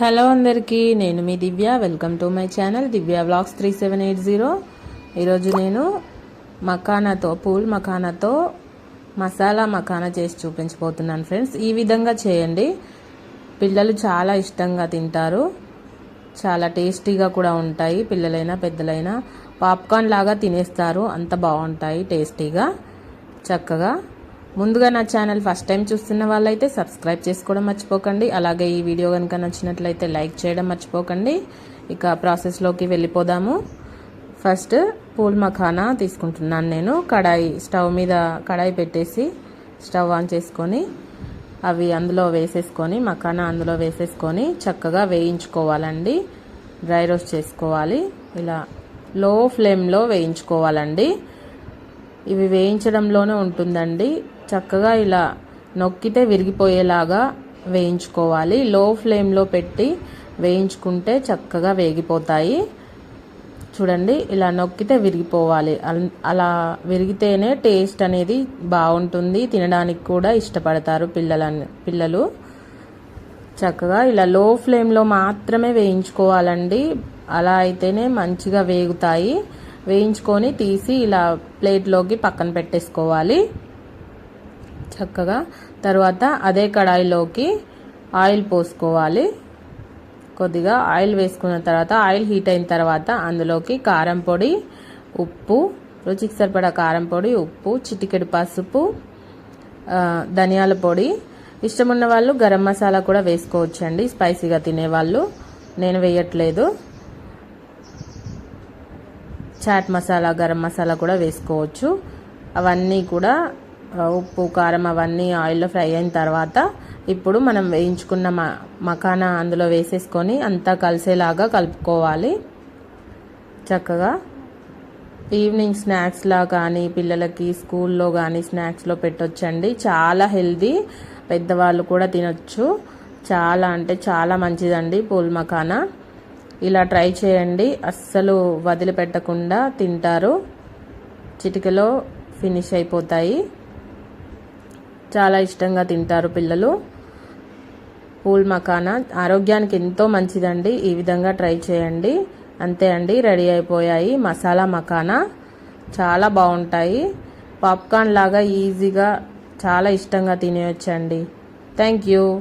Hello అందరికీ నేను మీ Divya. Welcome to my channel Divya vlogs three seven eight zero. ఈరోజు నేను మకానాతో పూల్ మకానాతో మసాలా మకానా చేసి చూపించబోతున్నాను ఫ్రెండ్స్. ఈ విధంగా చేయండి. పిల్లలు చాలా ఇష్టంగా తింటారు. చాలా టేస్టీగా కూడా ఉంటాయి. పిల్లలైనా పెద్దలైనా పాప్కార్న్ లాగా తినేస్తారు. అంత బాగుంటాయి టేస్టీగా చక్కగా. ముందుగా నా ఛానల్ ఫస్ట్ టైం చూస్తున్న వాళ్ళైతే సబ్స్క్రైబ్ చేసుకోవడం మర్చిపోకండి. అలాగే ఈ వీడియో కనుక నచ్చినట్లయితే లైక్ చేయడం మర్చిపోకండి. ఇక ప్రాసెస్లోకి వెళ్ళిపోదాము. ఫస్ట్ పూల్ మఖానా తీసుకుంటున్నాను నేను. కడాయి స్టవ్ మీద కడాయి పెట్టేసి స్టవ్ ఆన్ చేసుకొని అవి అందులో వేసేసుకొని మఖానా అందులో వేసేసుకొని చక్కగా వేయించుకోవాలండి. డ్రై రోస్ట్ చేసుకోవాలి. ఇలా లో ఫ్లేమ్లో వేయించుకోవాలండి. ఇవి వేయించడంలోనే ఉంటుందండి. చక్కగా ఇలా నొక్కితే విరిగిపోయేలాగా వేయించుకోవాలి. లో ఫ్లేమ్లో పెట్టి వేయించుకుంటే చక్కగా వేగిపోతాయి. చూడండి ఇలా నొక్కితే విరిగిపోవాలి. అలా విరిగితేనే టేస్ట్ అనేది బాగుంటుంది. తినడానికి కూడా ఇష్టపడతారు పిల్లల పిల్లలు. చక్కగా ఇలా లో ఫ్లేమ్లో మాత్రమే వేయించుకోవాలండి. అలా అయితేనే మంచిగా వేగుతాయి. వేయించుకొని తీసి ఇలా ప్లేట్లోకి పక్కన పెట్టేసుకోవాలి. చక్కగా తర్వాత అదే కడాయిలోకి ఆయిల్ పోసుకోవాలి. కొద్దిగా ఆయిల్ వేసుకున్న తర్వాత ఆయిల్ హీట్ అయిన తర్వాత అందులోకి కారం పొడి ఉప్పు రుచికి సరిపడా కారం పొడి ఉప్పు చిటికెడు పసుపు ధనియాల పొడి. ఇష్టం ఉన్న వాళ్ళు గరం మసాలా కూడా వేసుకోవచ్చండి స్పైసీగా తినేవాళ్ళు. నేను వేయట్లేదు. చాట్ మసాలా గరం మసాలా కూడా వేసుకోవచ్చు. అవన్నీ కూడా ఉప్పు కారం అవన్నీ ఆయిల్లో ఫ్రై అయిన తర్వాత ఇప్పుడు మనం వేయించుకున్న మ మకానా అందులో వేసేసుకొని అంతా కలిసేలాగా కలుపుకోవాలి. చక్కగా ఈవినింగ్ స్నాక్స్లా కానీ పిల్లలకి స్కూల్లో కానీ స్నాక్స్లో పెట్టొచ్చండి. చాలా హెల్దీ పెద్దవాళ్ళు కూడా తినొచ్చు. చాలా అంటే చాలా మంచిదండి పూల్ మకానా ఇలా ట్రై చేయండి. అస్సలు వదిలిపెట్టకుండా తింటారు. చిటికలో ఫినిష్ అయిపోతాయి. చాలా ఇష్టంగా తింటారు పిల్లలు. పూల్ మకానా ఆరోగ్యానికి ఎంతో మంచిదండి. ఈ విధంగా ట్రై చేయండి. అంతే అండి రెడీ అయిపోయాయి. మసాలా మకానా చాలా బాగుంటాయి. పాప్కార్న్ లాగా ఈజీగా చాలా ఇష్టంగా తినేయొచ్చండి. Thank you.